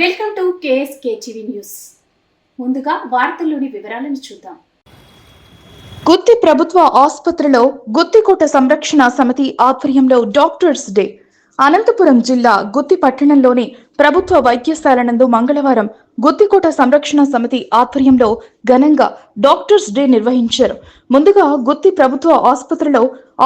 Welcome to KSK TV news. ముందుగా వార్తల్లోని వివరాలను చూద్దాం. గుత్తి ప్రభుత్వ ఆసుపత్రిలో గుత్తికోట సంరక్షణ సమితి ఆధ్వర్యంలో డాక్టర్స్ డే. అనంతపురం జిల్లా గుత్తి పట్టణంలోని ప్రభుత్వ వైద్యశాల నందు మంగళవారం గుత్తికోట సంరక్షణ సమితి ఆధ్వర్యంలో ఘనంగా డాక్టర్స్ డే నిర్వహించారు. ముందుగా గుత్తి ప్రభుత్వ ఆసుపత్రిలో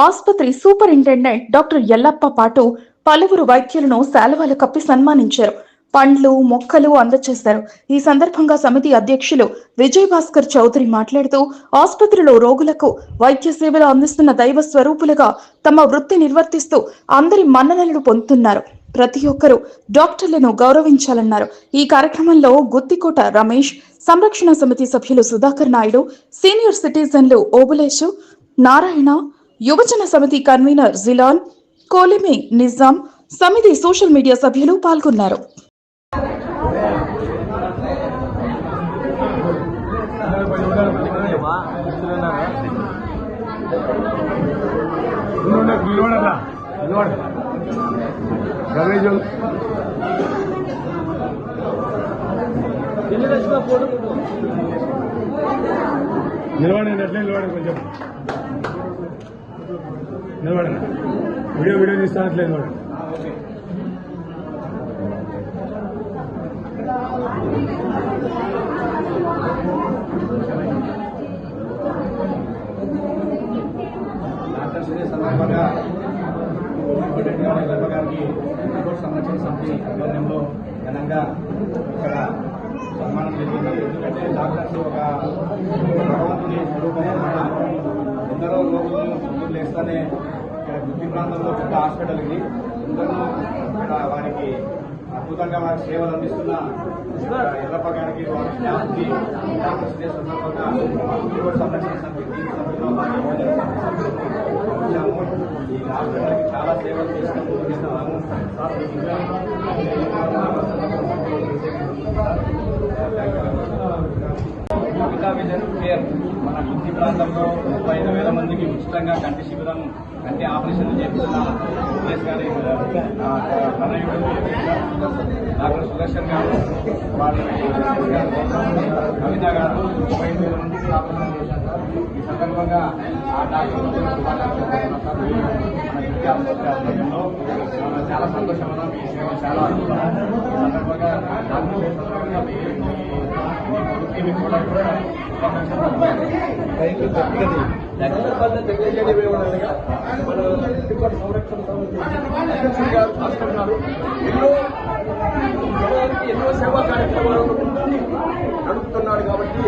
ఆసుపత్రి సూపరింటెండెంట్ డాక్టర్ ఎల్లప్ప పాటు పలువురు వైద్యులను శాలువాలు కప్పి సన్మానించారు. పండ్లు మొక్కలు అందజేశారు ఈ సందర్భంగా సమితి అధ్యక్షులు విజయ్ భాస్కర్ చౌదరి మాట్లాడుతూ ఆసుపత్రిలో రోగులకు వైద్య సేవలు అందిస్తున్న దైవ స్వరూపులుగా తమ వృత్తి నిర్వర్తిస్తూ అందరి మన్ననలను పొందుతున్నారు. ప్రతి ఒక్కరూ డాక్టర్లను గౌరవించాలన్నారు. ఈ కార్యక్రమంలో గుత్తికోట రమేష్ సంరక్షణ సమితి సభ్యులు సుధాకర్ నాయుడు సీనియర్ సిటిజన్లు ఓబులేషు నారాయణ యువజన సమితి కన్వీనర్ జిలాన్ కోలిమి నిజాం సమితి సోషల్ మీడియా సభ్యులు పాల్గొన్నారు. నిలబడ నిలబడరా నిలబడ గణేష్ నిలబడండి అట్లే నిలబడండి కొంచెం నిలబడండి వీడియో వీడియో తీస్తాను అట్లే నిలబడండి సందర్భంగా రెడ్డి గారి సంరక్షణ సమితి ఆధ్వర్యంలో ఘనంగా ఇక్కడ సన్మానం జరిగింది. ఎందుకంటే డాక్టర్స్ ఒక భగవంతుని స్వరూపం ఎందరో రోగులు పొద్దున్న లేస్తానే ఇక్కడ గుత్తి ప్రాంతంలో పెద్ద హాస్పిటల్ ఇది. ఎందరో ఇక్కడ వారికి అద్భుతంగా వారికి సేవలు అందిస్తున్న ఇక్కడ ఎల్లప్ప గారికి వారి స్టాఫ్కి డాక్టర్స్ డే సందర్భంగా సంరక్షణ సమితి సభ్యులు వారి వచ్చాము ఈ హాస్పిటల్కి చాలా సేవలు చేసినాము మిగతా విజన్ కేర్ మన గుత్తి ప్రాంతంలో ముప్పై ఐదు వేల మందికి ఉచితంగా కంటి శిబిరం కంటి ఆపరేషన్లు చేస్తున్న సురేష్ గారి తనయుడు డాక్టర్ సుదర్శన్ గారు వారి కవిత గారు ముప్పై ఐదు వేల మందికి ఆపరేషన్ చేశారు. సార్ ఈ సందర్భంగా ఆ డాక్టర్ శుభాకాంక్షలు చెప్తున్నాం సార్. మన విద్యా ఆసుపత్రి ఆధ్వర్యంలో మనం చాలా సంతోషం మీ సేవ చాలా సందర్భంగా సందర్భంగా మీ కూడా తెలియజేయడం ఏమనగా మన ఇంటికోట సంరక్షణ సమితి గారు ఎన్నో జనానికి ఎన్నో సేవా కార్యక్రమాలు నడుపుతున్నాడు కాబట్టి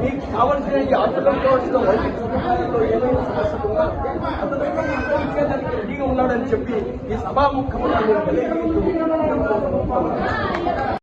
మీకు కావలసిన ఈ హాస్పిటల్ కావాల్సిన వైద్య సదుపాయాల్లో ఏమైనా సమస్యలు ఉన్నా అతను చెప్పి ఈ సభాముఖంగా